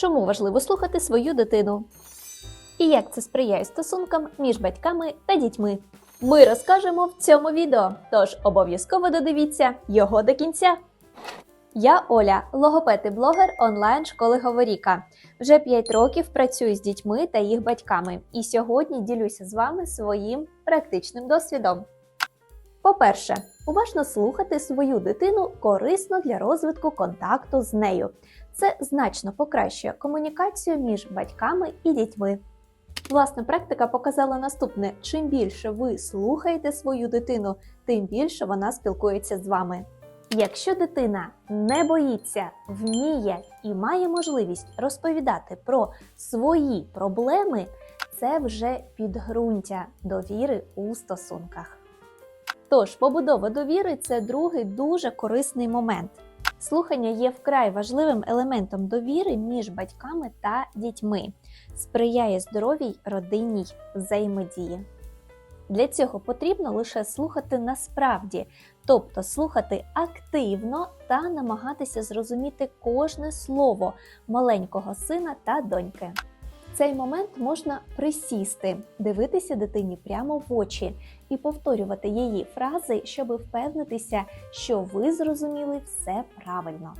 Чому важливо слухати свою дитину? І як це сприяє стосункам між батьками та дітьми? Ми розкажемо в цьому відео, тож обов'язково додивіться його до кінця. Я Оля, логопед і блогер онлайн школи Говоріка. Вже 5 років працюю з дітьми та їх батьками, і сьогодні ділюся з вами своїм практичним досвідом. По-перше, уважно слухати свою дитину корисно для розвитку контакту з нею. Це значно покращує комунікацію між батьками і дітьми. Власна практика показала наступне: чим більше ви слухаєте свою дитину, тим більше вона спілкується з вами. Якщо дитина не боїться, вміє і має можливість розповідати про свої проблеми, це вже підґрунтя довіри у стосунках. Тож, побудова довіри це другий дуже корисний момент. Слухання є вкрай важливим елементом довіри між батьками та дітьми, сприяє здоровій родинній взаємодії. Для цього потрібно лише слухати насправді, тобто слухати активно та намагатися зрозуміти кожне слово маленького сина та доньки. Цей момент можна присісти, дивитися дитині прямо в очі і повторювати її фрази, щоб впевнитися, що ви зрозуміли все правильно.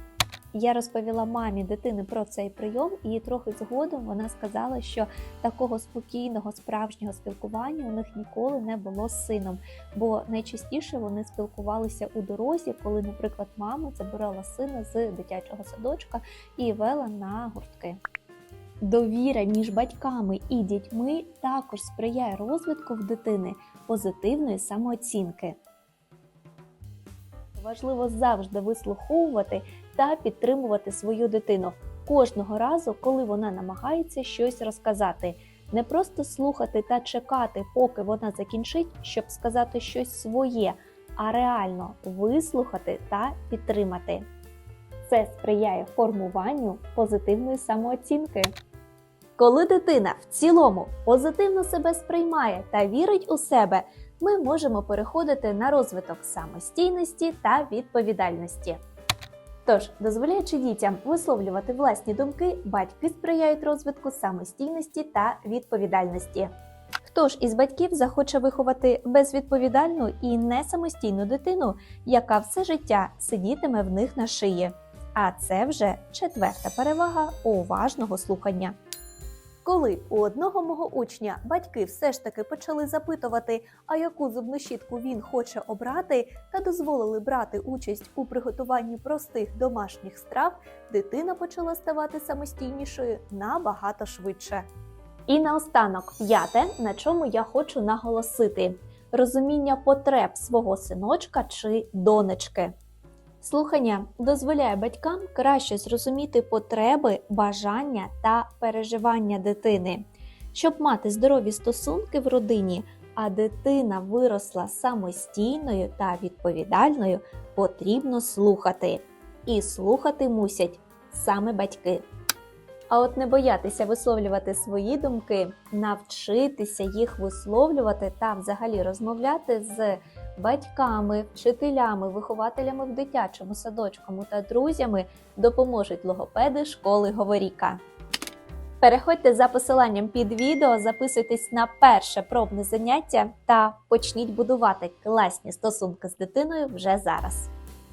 Я розповіла мамі дитини про цей прийом, і трохи згодом вона сказала, що такого спокійного справжнього спілкування у них ніколи не було з сином, бо найчастіше вони спілкувалися у дорозі, коли, наприклад, мама забирала сина з дитячого садочка і вела на гуртки. Довіра між батьками і дітьми також сприяє розвитку в дитини позитивної самооцінки. Важливо завжди вислуховувати та підтримувати свою дитину кожного разу, коли вона намагається щось розказати. Не просто слухати та чекати, поки вона закінчить, щоб сказати щось своє, а реально вислухати та підтримати. Це сприяє формуванню позитивної самооцінки. Коли дитина в цілому позитивно себе сприймає та вірить у себе, ми можемо переходити на розвиток самостійності та відповідальності. Тож, дозволяючи дітям висловлювати власні думки, батьки сприяють розвитку самостійності та відповідальності. Хто ж із батьків захоче виховати безвідповідальну і не самостійну дитину, яка все життя сидітиме в них на шиї? А це вже четверта перевага уважного слухання. Коли у одного мого учня батьки все ж таки почали запитувати, а яку зубну щітку він хоче обрати, та дозволили брати участь у приготуванні простих домашніх страв, дитина почала ставати самостійнішою набагато швидше. І наостанок, п'яте, на чому я хочу наголосити: розуміння потреб свого синочка чи донечки. Слухання дозволяє батькам краще зрозуміти потреби, бажання та переживання дитини, щоб мати здорові стосунки в родині, а дитина виросла самостійною та відповідальною, потрібно слухати. І слухати мусять саме батьки. А от не боятися висловлювати свої думки, навчитися їх висловлювати та взагалі розмовляти з батьками, вчителями, вихователями в дитячому садочкому та друзями допоможуть логопеди школи Говоріка. Переходьте за посиланням під відео, записуйтесь на перше пробне заняття та почніть будувати класні стосунки з дитиною вже зараз.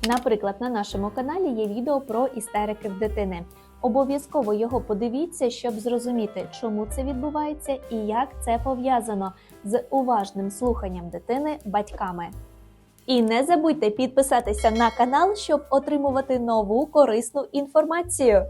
Наприклад, на нашому каналі є відео про істерики в дитини. Обов'язково його подивіться, щоб зрозуміти, чому це відбувається і як це пов'язано з уважним слуханням дитини батьками. І не забудьте підписатися на канал, щоб отримувати нову корисну інформацію.